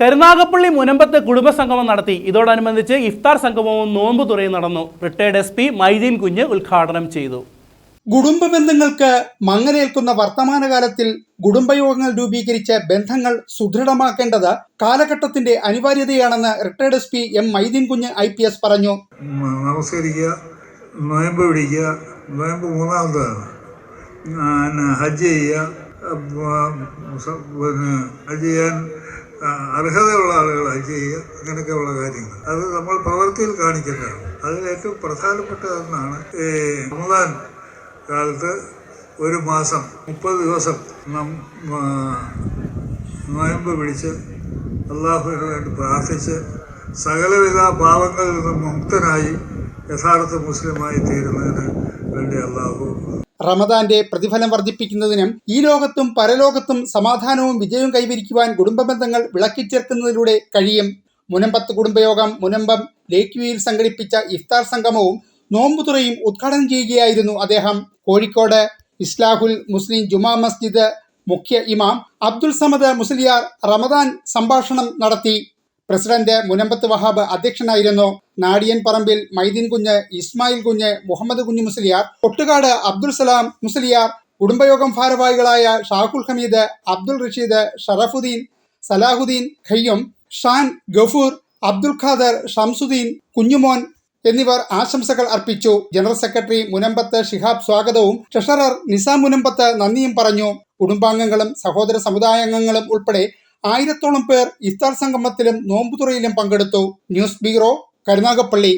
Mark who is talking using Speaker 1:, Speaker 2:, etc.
Speaker 1: കരുനാഗപ്പള്ളി മുനമ്പത്ത് കുടുംബസംഗമം നടത്തി. ഇതോടനുബന്ധിച്ച് ഇഫ്താർ സംഗമവും നോമ്പ് തുറയും നടന്നു. റിട്ടയർഡ് എസ് പി മൈദീൻ കുഞ്ഞ് ഉദ്ഘാടനം ചെയ്തു.
Speaker 2: കുടുംബ ബന്ധങ്ങൾക്ക് മങ്ങലേൽക്കുന്ന വർത്തമാനകാലത്തിൽ കുടുംബയോഗങ്ങൾ രൂപീകരിച്ച് ബന്ധങ്ങൾ സുദൃഢമാക്കേണ്ടത് കാലഘട്ടത്തിന്റെ അനിവാര്യതയാണെന്ന് retired S P M Maideen Kunju I P S പറഞ്ഞു.
Speaker 3: നമസ്കരിക്കുക. നോയമ്പ് പിടിക്കുക. നോയമ്പ് മൂന്നാമതാണ് ഹജ്ജ് ചെയ്യുക. പിന്നെ ഹജ്ജ് ചെയ്യാൻ അർഹതയുള്ള ആളുകളായി ചെയ്യുക അങ്ങനെയൊക്കെയുള്ള കാര്യങ്ങൾ. അത് നമ്മൾ പ്രവൃത്തിയിൽ കാണിക്കേണ്ടതാണ്. അതിൽ ഏറ്റവും പ്രധാനപ്പെട്ടതെന്നാണ് ഈ റമദാൻ കാലത്ത് ഒരു മാസം മുപ്പത് ദിവസം നം നോയമ്പ് പിടിച്ച് അള്ളാഹുവിന് പ്രാർത്ഥിച്ച് സകലവിധ പാവങ്ങളിൽ നിന്നും മുക്തനായി യഥാർത്ഥ മുസ്ലിമായി തീരുന്നതിന് വേണ്ടി അള്ളാഹു
Speaker 2: റമദാന്റെ പ്രതിഫലം വർദ്ധിപ്പിക്കുന്നതിനും ഈ ലോകത്തും പരലോകത്തും സമാധാനവും വിജയവും കൈവരിക്കുവാൻ കുടുംബ ബന്ധങ്ങൾ വിളക്കിച്ചേർക്കുന്നതിലൂടെ കഴിയും. മുനമ്പത്ത് കുടുംബയോഗം മുനമ്പം ലേക്ക് വ്യൂയിൽ സംഘടിപ്പിച്ച ഇഫ്താർ സംഗമവും നോമ്പുതുറയും ഉദ്ഘാടനം ചെയ്യുകയായിരുന്നു അദ്ദേഹം. കോഴിക്കോട് ഇസ്ലാഹുൽ മുസ്ലിം ജുമാ മസ്ജിദ് മുഖ്യ ഇമാം അബ്ദുൽ സമദ് മുസ്ലിയാർ റമദാൻ സംഭാഷണം നടത്തി. പ്രസിഡന്റ് മുനമ്പത്ത് വഹാബ് അധ്യക്ഷനായിരുന്നു. നാടിയൻ പറമ്പിൽ മൈദീൻ കുഞ്ഞ് ഇസ്മായിൽ കുഞ്ഞ് മുഹമ്മദ് കുഞ്ഞു മുസ്ലിയാർ കൊട്ടുകാട് അബ്ദുൽ സലാം മുസ്ലിയാർ കുടുംബയോഗം ഭാരവാഹികളായ ഷാഹുൽ ഹമീദ് അബ്ദുൽ റഷീദ് ഷറഫുദ്ദീൻ സലാഹുദ്ദീൻ ഖയ്യം ഷാൻ ഗഫൂർ അബ്ദുൽ ഖാദർ ഷംസുദ്ദീൻ കുഞ്ഞുമോൻ എന്നിവർ ആശംസകൾ അർപ്പിച്ചു. ജനറൽ സെക്രട്ടറി മുനമ്പത്ത് ഷിഹാബ് സ്വാഗതവും ട്രഷറർ നിസാം മുനമ്പത്ത് നന്ദിയും പറഞ്ഞു. കുടുംബാംഗങ്ങളും സഹോദര സമുദായ അംഗങ്ങളും ഉൾപ്പെടെ ആയിരത്തോളം പേർ ഇഫ്താർ സംഗമത്തിലും നോമ്പുതുറയിലും പങ്കെടുത്തു. News bureau Karunagappally.